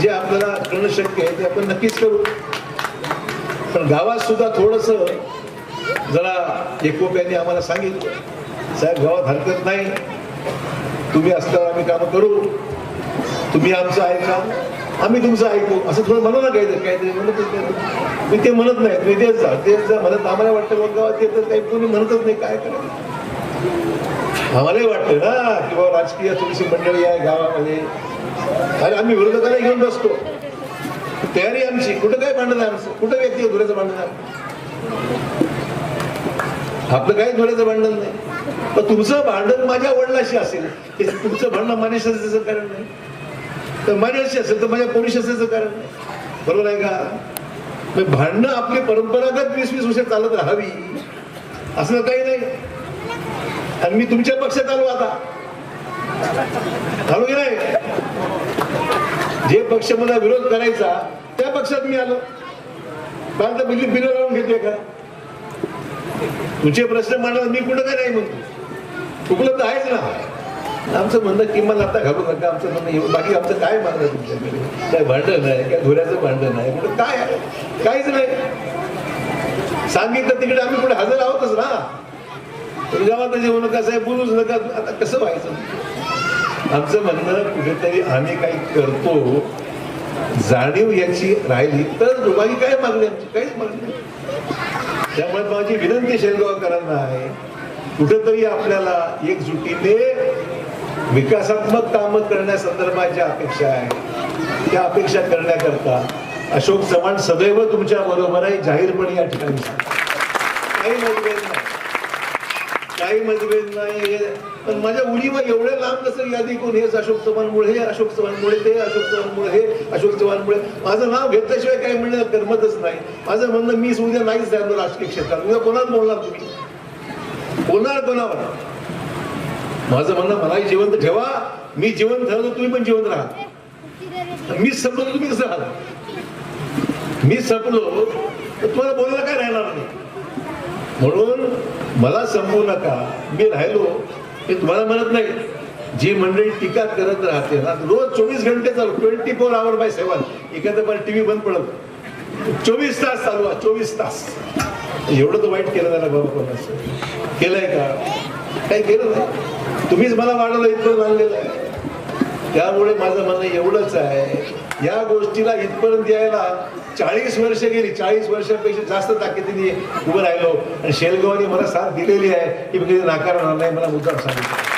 जे आपल्याला करणं शक्य आहे ते आपण नक्कीच करू. पण गावात सुद्धा थोडस जरा एकोप्याने आम्हाला सांगितलं. साहेब गावात हरकत नाही. तुम्ही असल्यावर आम्ही कामं करू. तुम्ही आमचं ऐका आम्ही तुमचं ऐकू. असं थोडं म्हणू ना काहीतरी. काहीतरी म्हणतच नाही. मी ते म्हणत नाही. तुम्ही तेच जा तेच जा म्हणत आम्हाला वाटतं मग गावात ते तर काही कोणी म्हणतच नाही. काय करायचं? आम्हालाही वाटतं ना की बाबा राजकीय थोडीशी मंडळी आहे गावामध्ये. अरे आम्ही विरोधकाला घेऊन बसतो. तयारी आमची. कुठं काय भांडण आहे आमचं कुठं व्यक्ती आहे धुऱ्याचं भांडण आहे आपलं काही धुऱ्याचं भांडण नाही. पण तुमचं भांडण माझ्या वडिलाशी असेल. तुमचं भांडण माझ्याशी असायचं कारण नाही. तर माझ्याशी असेल तर माझ्या पोलीस असायचं कारण नाही. बरोबर आहे का? भांडणं आपली परंपरागत वीस वीस वर्ष चालत राहावी. असं काही नाही. आणि मी तुमच्या पक्षात आलो आता. आलो की नाही? जे पक्ष मला विरोध करायचा त्या पक्षात मी आलो. कारण तर बिल बिल लावून घेते का? तुझे प्रश्न मांडला मी कुठं काय नाही म्हणतो. उपलब्ध आहेच ना. आमचं म्हणणं किंमत आता घालू नका. आमचं म्हणणं बाकी आमचं काय मागणं आहे तुमच्याकडे? काय भांडण आहे? काय धुऱ्याचं भांडण आहे? कुठं काय आहे? काहीच नाही. सांगितलं तिकडे आम्ही कुठे हजर आहोतच ना. तर गावात जेवू कसं आहे बोलूच नका. आता कसं व्हायचं? आमचं म्हणणं कुठेतरी आम्ही काही करतो जाणीव याची राहिली तर बाकी काय मागणी आमची? काहीच मागणी त्यामुळे माझी विनंती शेलगावकरांना आहे कुठेतरी आपल्याला एकजुटीने विकासात्मक कामं करण्यासंदर्भात ज्या अपेक्षा आहे त्या अपेक्षा करण्याकरता अशोक चव्हाण सदैव तुमच्या बरोबर आहे जाहीरपणे या ठिकाणी काही मतभेद नाही. काही मतभेद नाही हे- पण माझ्या उडीवर एवढे लांब कसं यादी कोण? हेच अशोक चव्हाणमुळे हे अशोक चव्हाणमुळे ते अशोक चव्हाणमुळे हे अशोक चव्हाणमुळे. माझं नाव घेतल्याशिवाय काय म्हणणं करमतच नाही. माझं म्हणणं मी उद्या नाहीच राहिलो राजकीय क्षेत्रात. उद्या कोणाला बोलणार तुम्ही बोलणार कोणावर? माझं म्हणणं मलाही जिवंत ठेवा. मी जिवंत ठरवतो तुम्ही पण जिवंत राहा. मी संपलो तुम्ही कसं राहा मी संपलो तर तुम्हाला बोलायला काय राहणार नाही? म्हणून मला संपवू नका. मी राहिलो. हे तुम्हाला म्हणत नाही. जी मंडळी टीका करत राहते ना रोज चोवीस घंटे चालू twenty four hour by seven एखादं पण टीव्ही बंद पडत. चोवीस तास चालू आहे चोवीस तास. एवढं तर वाईट केलं त्याला बाबा कोणाचं. केलंय का? काही केलं नाही. तुम्हीच मला वाढवलं इतकं आणलेलं आहे. त्यामुळे माझं म्हणणं एवढंच आहे. या गोष्टीला इथपर्यंत यायला चाळीस वर्ष गेली. चाळीस वर्षापेक्षा जास्त ताकदीने उभं राहिलो. आणि शेलगावने मला साथ दिलेली आहे. की मी कधी नाकारणार नाही मला मुद्दाम सांगितलं.